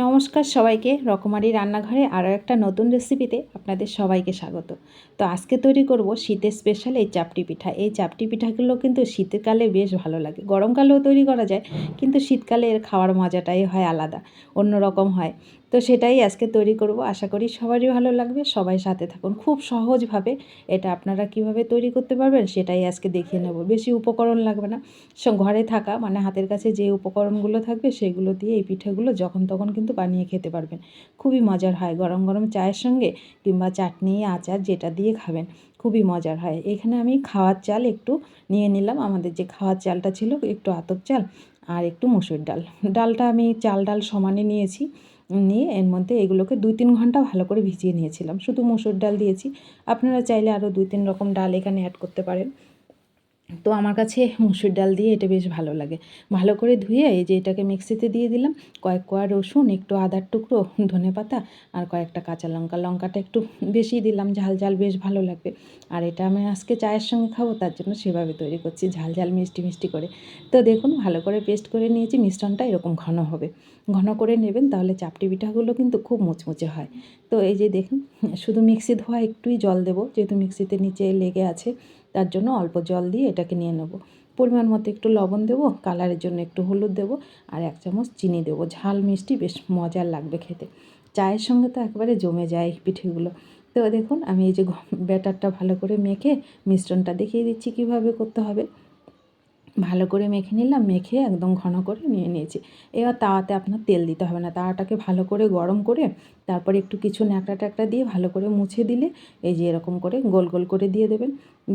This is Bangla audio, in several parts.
নমস্কার সবাইকে, রকমারি রান্নাঘরে আরও একটা নতুন রেসিপিতে আপনাদের সবাইকে স্বাগত। তো আজকে তৈরি করব শীতের স্পেশাল এই চাপটি পিঠা। এই চাপটি পিঠাগুলো কিন্তু শীতকালে বেশ ভালো লাগে। গরমকালেও তৈরি করা যায়, কিন্তু শীতকালে এর খাওয়ার মজাটাই হয় আলাদা, অন্য রকম হয়। তো সেটাই আজকে তৈরি করব। আশা করি সবারই ভালো লাগবে। সবাই সাথে থাকুন। খুব সহজভাবে এটা আপনারা কীভাবে তৈরি করতে পারবেন সেটাই আজকে দেখিয়ে নেব। বেশি উপকরণ লাগবে না। ঘরে থাকা মানে হাতের কাছে যে উপকরণগুলো থাকবে সেগুলো দিয়ে এই পিঠেগুলো যখন তখন কিন্তু বানিয়ে খেতে পারবেন। খুবই মজার হয়। গরম গরম চায়ের সঙ্গে কিংবা চাটনি, আচার যেটা দিয়ে খাবেন, খুবই মজার হয়। এখানে আমি খাওয়ার চাল একটু নিয়ে নিলাম। আমাদের যে খাওয়ার চালটা ছিল, একটু আতপ চাল আর একটু মুসুর ডাল। ডালটা আমি চাল ডাল সমানে নিয়েছি, নিয়ে এর মধ্যে এগুলোকে দুই তিন ঘণ্টা ভালো করে ভিজিয়ে নিয়েছিলাম। শুধু মুসুর ডাল দিয়েছি। আপনারা চাইলে আরও দুই তিন রকম ডাল এখানে অ্যাড করতে পারেন। তো আমার কাছে মুসুর ডাল দিয়ে এটা বেশ ভালো লাগে। ভালো করে ধুয়ে এই যে এটাকে মিক্সিতে দিয়ে দিলাম, কয়েক কোয়া রসুন, একটু আদার টুকরো, ধনে পাতা আর কয়েকটা কাঁচা লঙ্কা। লঙ্কাটা একটু বেশি দিলাম, ঝাল ঝাল বেশ ভালো লাগবে। আর এটা আমি আজকে চায়ের সঙ্গে খাব, তার জন্য সেভাবে তৈরি করছি, ঝাল ঝাল মিষ্টি মিষ্টি করে। তো দেখুন, ভালো করে পেস্ট করে নিয়েছি, মিশ্রণটা এরকম ঘন হবে। ঘন করে নেবেন, তাহলে চাপটি পিঠাগুলো কিন্তু খুব মুচমুচে হয়। তো এই যে দেখুন, শুধু মিক্সি ধোয়া একটুই জল দেবো, যেহেতু মিক্সিতে নিচে লেগে আছে। তার জন্য অল্প জল দিয়ে এটাকে নিয়ে নেব। পরিমাণ মতো একটু লবণ দেবো, কালারের জন্য একটু হলুদ দেবো আর এক চামচ চিনি দেবো। ঝাল মিষ্টি বেশ মজার লাগবে খেতে। চায়ের সঙ্গে তো একবারে জমে যায় পিঠেগুলো। তো দেখুন, আমি এই যে ব্যাটারটা ভালো করে মেখে মিশ্রণটা দেখিয়ে দিচ্ছি কীভাবে করতে হবে। ভালো করে মেখে নিলাম, মেখে একদম ঘন করে নিয়ে নিয়েছি। এবার তাওয়াতে আপনার তেল দিতে হবে না, তাওয়াটাকে ভালো করে গরম করে তারপরে একটু কিছু ন্যাকড়া ট্যাকড়া দিয়ে ভালো করে মুছে দিলে এই যে এরকম করে গোল গোল করে দিয়ে দেবেন।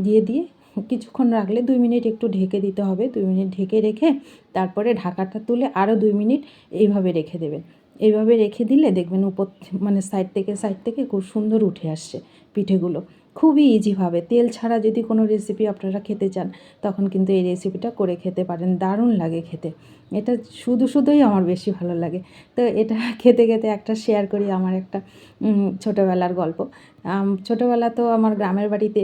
দিয়ে দিয়ে কিছুক্ষণ রাখলে দুই মিনিট একটু ঢেকে দিতে হবে, দুই মিনিট ঢেকে রেখে তারপরে ঢাকাটা তুলে আরও দুই মিনিট এইভাবে রেখে দেবেন। এইভাবে রেখে দিলে দেখবেন উপর মানে সাইড থেকে সাইড থেকে খুব সুন্দর উঠে আসছে পিঠেগুলো। খুবই ইজিভাবে তেল ছাড়া যদি কোনো রেসিপি আপনারা খেতে চান, তখন কিন্তু এই রেসিপিটা করে খেতে পারেন। দারুণ লাগে খেতে। এটা শুধু শুধুই আমার বেশি ভালো লাগে। তো এটা খেতে খেতে একটা শেয়ার করি আমার একটা ছোটোবেলার গল্প। ছোটোবেলা তো আমার গ্রামের বাড়িতে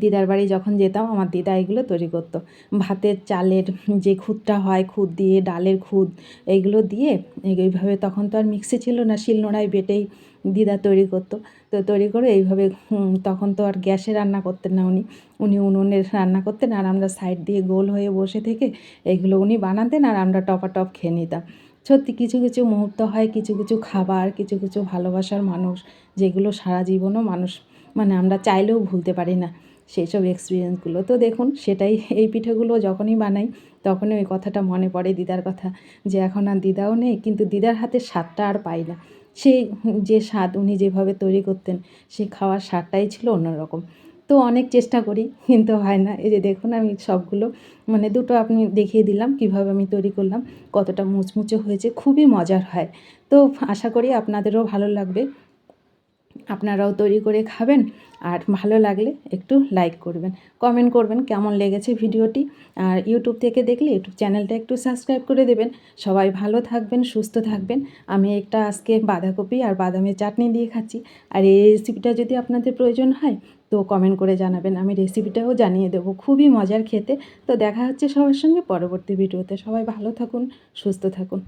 দিদার বাড়ি যখন যেতাম, আমার দিদা এগুলো তৈরি করতো। ভাতের চালের যে খুদটা হয়, খুদ দিয়ে, ডালের খুদ এইগুলো দিয়ে এইভাবে তখন তো আর মিক্সি ছিল না, শিলনোড়ায় বেটেই দিদা তৈরি করতো। তো তৈরি করে এইভাবে তখন তো আর গ্যাসে রান্না করতেন না উনি। উনি উনুনে রান্না করতেন আর আমরা সাইড দিয়ে গোল হয়ে বসে থেকে এইগুলো উনি বানাতেন আর আমরা টপাটপ খেয়ে নিতাম। সত্যি কিছু কিছু মুহূর্ত হয়, কিছু কিছু খাবার, কিছু কিছু ভালোবাসার মানুষ, যেগুলো সারা জীবনও মানুষ মানে আমরা চাইলেও ভুলতে পারি না। সেই সব এক্সপিরিয়েন্সগুলো তো দেখুন, সেটাই এই পিঠেগুলো যখনই বানাই, তখনই ওই কথাটা মনে পড়ে দিদার কথা যে, এখন আর দিদাও নেই? কিন্তু দিদার হাতে স্বাদটা আর পাই না। সেই যে স্বাদ উনি যেভাবে তৈরি করতেন সেই খাওয়ার স্বাদটাই ছিল অন্যরকম। তো অনেক চেষ্টা করি, কিন্তু হয় না। এই যে দেখুন, আমি সবগুলো মানে দুটো আপনি দেখিয়ে দিলাম কীভাবে আমি তৈরি করলাম, কতটা মুচমুচে হয়েছে, খুবই মজার হয়। তো আশা করি আপনাদেরও ভালো লাগবে। আপনারাও তৈরি করে খাবেন আর ভালো লাগলে একটু লাইক করবেন। কমেন্ট করবেন কেমন লেগেছে ভিডিওটি। আর ইউটিউব থেকে দেখলে ইউটিউব চ্যানেলটা একটু সাবস্ক্রাইব করে দেবেন। সবাই ভালো থাকবেন, সুস্থ থাকবেন। আমি একটা আজকে বাঁধাকপি আর বাদামের চাটনি দিয়ে খাচ্ছি। আর এই রেসিপিটা যদি আপনাদের প্রয়োজন হয়, তো কমেন্ট করে জানাবেন। আমি রেসিপিটাও জানিয়ে দেবো। খুবই মজার খেতে। তো দেখা হচ্ছে সবার সঙ্গে পরবর্তী ভিডিওতে। সবাই ভালো থাকুন, সুস্থ থাকুন।